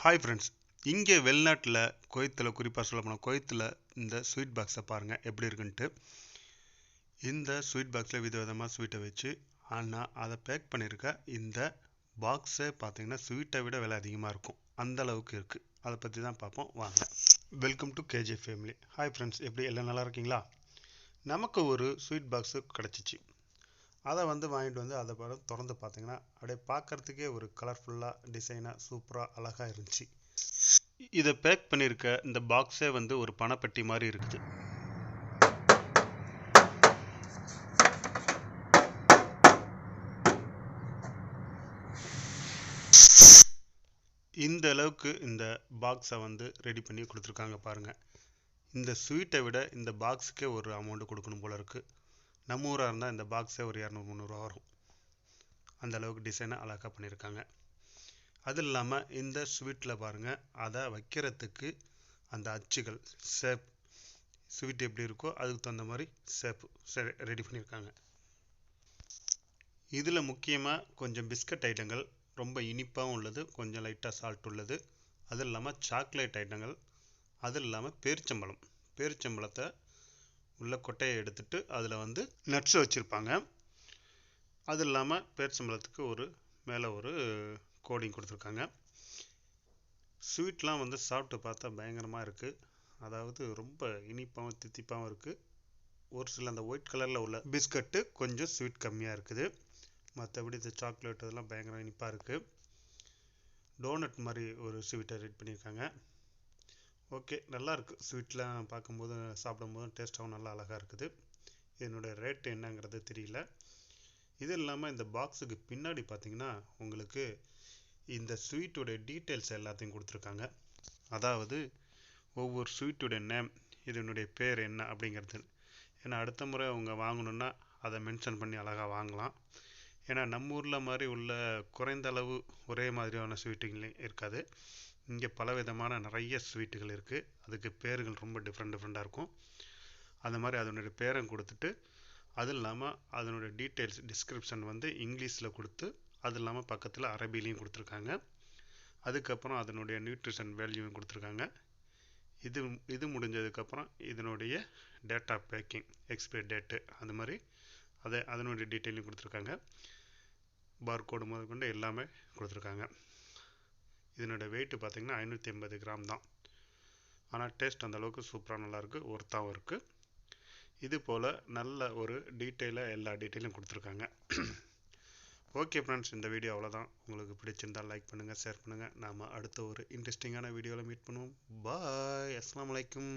Hi friends இங்கே வெளிநாட்டில் குவைத்தில் குறிப்பாக சொல்ல போனால் குவைத்தில் இந்த ஸ்வீட் பாக்ஸை பாருங்கள் எப்படி இருக்குன்ட்டு. இந்த ஸ்வீட் பாக்ஸில் விதவிதமாக ஸ்வீட்டை வச்சு ஆனால் அதை பேக் பண்ணியிருக்க இந்த பாக்ஸே பார்த்தீங்கன்னா ஸ்வீட்டை விட விலை அதிகமாக இருக்கும். அந்த அளவுக்கு இருக்குது அதை பற்றி தான் பார்ப்போம் வாங்க. Welcome to KJ family hi friends எப்படி எல்லாம் நல்லா இருக்கீங்களா? நமக்கு ஒரு ஸ்வீட் பாக்ஸு கிடச்சிச்சு. அதை வந்து வாங்கிட்டு வந்து அதை பிறகு திறந்து பார்த்தீங்கன்னா அப்படியே பார்க்கறதுக்கே ஒரு கலர்ஃபுல்லாக டிசைனாக சூப்பராக அழகாக இருந்துச்சு. இதை பேக் பண்ணியிருக்க இந்த பாக்ஸே வந்து ஒரு பணப்பெட்டி மாதிரி இருக்குது. இந்த அளவுக்கு இந்த பாக்ஸை வந்து ரெடி பண்ணி கொடுத்துருக்காங்க பாருங்கள் இந்த ஸ்வீட்டை விட இந்த பாக்ஸுக்கே ஒரு அமௌண்ட்டு கொடுக்கணும் போல இருக்குது நம்ம ஊராக இருந்தால் இந்த பாக்ஸே ஒரு இரநூறு முந்நூறுரூவா வரும். அந்த அளவுக்கு டிசைனை அழகாக பண்ணியிருக்காங்க அது இல்லாமல் இந்த ஸ்வீட்டில் பாருங்கள் அதை வைக்கிறதுக்கு அந்த அச்சுகள் ஷேப் ஸ்வீட் எப்படி இருக்கோ அதுக்கு தகுந்த மாதிரி ஷேப் ரெடி பண்ணியிருக்காங்க இதில் முக்கியமாக கொஞ்சம் பிஸ்கட் ஐட்டங்கள் ரொம்ப இனிப்பாகவும் உள்ளது கொஞ்சம் லைட்டாக சால்ட் உள்ளது. அது இல்லாமல் சாக்லேட் ஐட்டங்கள் அது இல்லாமல் பேரிச்சம்பழம். பேரிச்சம்பழத்தை உள்ள கொட்டையை எடுத்துட்டு அதில் வந்து நட்ஸ் வச்சுருப்பாங்க. அது இல்லாமல் பேரிச்சம்பழத்துக்கு ஒரு மேலே ஒரு கோடிங் கொடுத்துருக்காங்க. ஸ்வீட்லாம் வந்து சாப்பிட்டு பார்த்தா பயங்கரமாக இருக்குது அதாவது ரொம்ப இனிப்பாகவும் தித்திப்பாகவும் இருக்குது ஒரு சில அந்த ஒயிட் கலரில் உள்ள பிஸ்கட்டு கொஞ்சம் ஸ்வீட் கம்மியாக இருக்குது. மற்றபடி இந்த சாக்லேட் இதெல்லாம் பயங்கரம் இனிப்பாக இருக்குது டோனட் மாதிரி ஒரு ஸ்வீட்டை ரெடி பண்ணியிருக்காங்க. ஓகே நல்லா இருக்குது ஸ்வீட்லாம் பார்க்கும்போது சாப்பிடும்போதும் டேஸ்ட்டாகவும் நல்லா அழகாக இருக்குது. இதனுடைய ரேட் என்னங்கிறது தெரியல. இது இல்லாமல் இந்த பாக்ஸுக்கு பின்னாடி பார்த்தீங்கன்னா உங்களுக்கு இந்த ஸ்வீட்டுடைய டீட்டெயில்ஸ் எல்லாத்தையும் கொடுத்துருக்காங்க. அதாவது ஒவ்வொரு ஸ்வீட்டுடைய நேம் இதனுடைய பேர் என்ன அப்படிங்கிறது. ஏன்னா அடுத்த முறை அவங்க வாங்கணுன்னா அதை மென்ஷன் பண்ணி அழகாக வாங்கலாம். ஏன்னா நம்ம ஊரில் மாதிரி உள்ள குறைந்த அளவு ஒரே மாதிரியான ஸ்வீட்டுங்களையும் இருக்காது. இங்கே பலவிதமான நிறைய ஸ்வீட்டுகள் இருக்குது அதுக்கு பேருகள் ரொம்ப டிஃப்ரெண்ட் டிஃப்ரெண்ட்டாக இருக்கும். அந்த மாதிரி அதனுடைய பேரம் கொடுத்துட்டு அது இல்லாமல் அதனுடைய டீட்டெயில்ஸ் டிஸ்கிரிப்ஷன் வந்து இங்கிலீஷில் கொடுத்து அது இல்லாமல் பக்கத்தில் அரபிலையும் கொடுத்துருக்காங்க. அதுக்கப்புறம் அதனுடைய நியூட்ரிஷன் வேல்யூவும் கொடுத்துருக்காங்க. இது இது முடிஞ்சதுக்கப்புறம் இதனுடைய டேட்டா பேக்கிங் எக்ஸ்பைரி டேட்டு அந்த மாதிரி அதை அதனுடைய டீட்டெயிலையும் கொடுத்துருக்காங்க. பார்கோடு முதற்கொண்டு எல்லாமே கொடுத்துருக்காங்க. இதனோட வெயிட்டு பார்த்திங்கன்னா ஐநூற்றி ஐம்பது கிராம் தான். ஆனால் டேஸ்ட் அந்தளவுக்கு சூப்பராக நல்லாயிருக்கு ஒர்த்தாகவும் இருக்குது இது போல் நல்ல ஒரு டீட்டெயிலாக எல்லா டீட்டெயிலும் கொடுத்துருக்காங்க. ஓகே ஃப்ரெண்ட்ஸ் இந்த வீடியோ அவ்வளோதான் உங்களுக்கு பிடிச்சிருந்தால் லைக் பண்ணுங்கள் ஷேர் பண்ணுங்கள் நாம் அடுத்த ஒரு இன்ட்ரெஸ்டிங்கான வீடியோவில் மீட் பண்ணுவோம். பாய் அஸ்லாம் வலைக்கும்